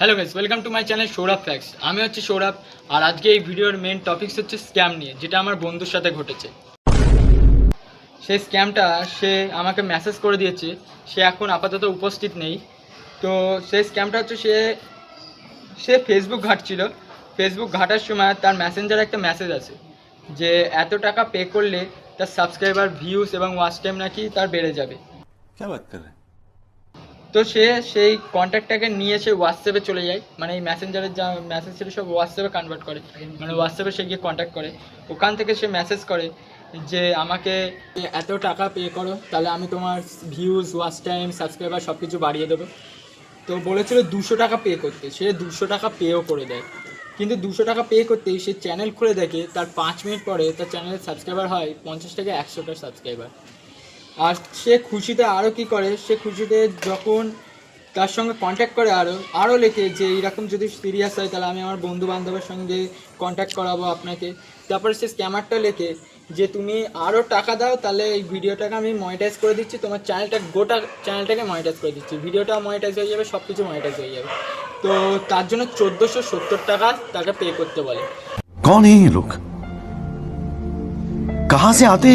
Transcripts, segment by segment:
Hello guys welcome to my channel Sourav facts আমি হচ্ছে সৌরভ আর আজকে এই ভিডিওর মেন টপিক্স হচ্ছে স্ক্যাম নিয়ে, যেটা আমার বন্ধুর সাথে ঘটেছে। সেই স্ক্যামটা সে আমাকে মেসেজ করে দিয়েছে, সে এখন আপাতত উপস্থিত নেই। তো সেই স্ক্যামটা হচ্ছে সে সে ফেসবুক ঘাটছিল। ফেসবুক ঘাটার সময় তার ম্যাসেঞ্জারে একটা মেসেজ আছে, যে এত টাকা পে করলে তার সাবস্ক্রাইবার ভিউস এবং ওয়াচ টাইম নাকি তার বেড়ে যাবে। কে বাত তো সে সেই কন্ট্যাক্টটাকে নিয়ে সে হোয়াটসঅ্যাপে চলে যায়। মানে এই মেসেঞ্জারের যা মেসেজ ছিল সব হোয়াটসঅ্যাপে কনভার্ট করে। মানে হোয়াটসঅ্যাপে সে গিয়ে কন্ট্যাক্ট করে। ওখান থেকে সে মেসেজ করে যে, আমাকে এত টাকা পে করো, তাহলে আমি তোমার ভিউজ ওয়াচ টাইম সাবস্ক্রাইবার সব কিছু বাড়িয়ে দেবো। তো বলেছিল দুশো টাকা পে করতে। সে দুশো টাকা পেও করে দেয়। কিন্তু দুশো টাকা পে করতেই সে চ্যানেল খুলে দেখে, তার পাঁচ মিনিট পরে তার চ্যানেলের সাবস্ক্রাইবার হয় পঞ্চাশ থেকে একশোটা সাবস্ক্রাইবার আর সে খুশিতে আরও কি করে? সে খুশিতে যখন তার সঙ্গে কন্ট্যাক্ট করে আরও আরও লেখে যে এইরকম যদি সিরিয়াস হয়, তাহলে আমি আমার বন্ধু বান্ধবের সঙ্গে কন্ট্যাক্ট করাবো আপনাকে। তারপরে সে স্ক্যামারটা লেখে যে, তুমি আরও টাকা দাও, তাহলে এই ভিডিওটাকে আমি মনিটাইজ করে দিচ্ছি। তোমার চ্যানেলটা গোটা চ্যানেলটাকে মনিটাইজ করে দিচ্ছি। ভিডিওটা মনিটাইজ হয়ে যাবে সব কিছু মনিটাইজ হয়ে যাবে। তো তার জন্য চোদ্দোশো সত্তর টাকা তাকে পে করতে বলে। কন এই লোক কাহা সে আতে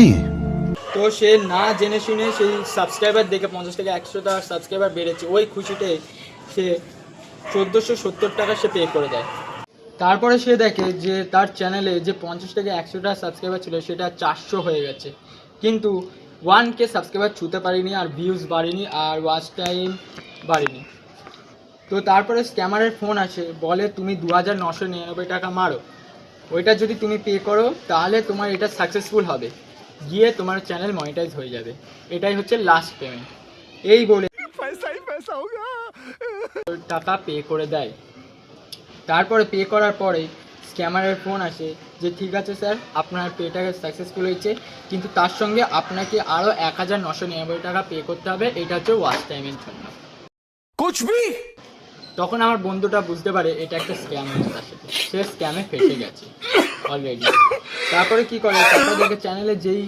তো সে না জেনে শুনে সেই সাবস্ক্রাইবার দেখে পঞ্চাশ থেকে একশোটা সাবস্ক্রাইবার বেড়েছে, ওই খুশিতে সে চোদ্দোশো সত্তর টাকা সে পে করে দেয়। তারপরে সে দেখে যে তার চ্যানেলে যে পঞ্চাশ থেকে একশোটা সাবস্ক্রাইবার ছিল, সেটা চারশো হয়ে গেছে। কিন্তু ওয়ান কে সাবস্ক্রাইবার ছুতে পারিনি আর ভিউজ বাড়েনি আর ওয়াচ টাইম বাড়েনি। তো তারপরে স্ক্যামারের ফোন আসে, বলে, তুমি দু হাজার নশো নিরানব্বই টাকা মারো। ওইটা যদি তুমি পে করো, তাহলে তোমার এটা সাকসেসফুল হবে। গিয়ে তোমার চ্যানেল মনিটাইজ হয়ে যাবে। এটাই হচ্ছে লাস্ট পেমেন্ট এই বলে টাকা পে করে দেয়। তারপরে পে করার পরে স্ক্যামারের ফোন আসে যে ঠিক আছে স্যার আপনার পেটা সাকসেসফুল হয়েছে কিন্তু তার সঙ্গে আপনাকে আরও এক হাজার নশো নিরানব্বই টাকা পে করতে হবে। এটা হচ্ছে ওয়াচ টাইমের জন্য। তখন আমার বন্ধুটা বুঝতে পারে এটা একটা স্ক্যাম হয়েছে তার সাথে। সে স্ক্যামে ফেসে গেছে অলরেডি তারপরে কি করে? তারপরে দেখে চ্যানেলে যেই,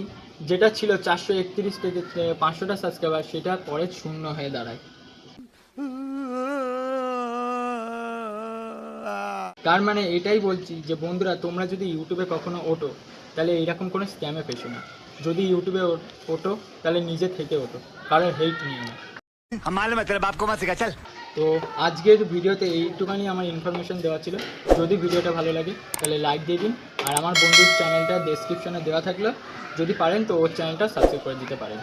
যেটা ছিল চারশো একত্রিশ থেকে পাঁচশোটা সাবস্ক্রাইবার সেটা পরে শূন্য হয়ে দাঁড়ায়। তার মানে এটাই বলছি যে, বন্ধুরা, তোমরা যদি ইউটিউবে কখনো ওঠো, তাহলে এইরকম কোনো স্ক্যামে ফেসো না। যদি ইউটিউবে ওঠো, তাহলে নিজে থেকে ওঠো, কারোর হেল্প নিয়ে না। তো আজকের ভিডিওতে এইটুখানি আমার ইনফরমেশন দেওয়া ছিল। যদি ভিডিওটা ভালো লাগে, তাহলে লাইক দিয়ে দিন। আর আমার বন্ধুর চ্যানেলটা ডেসক্রিপশানে দেওয়া থাকল। যদি পারেন তো ওর চ্যানেলটা সাবস্ক্রাইব করে দিতে পারেন।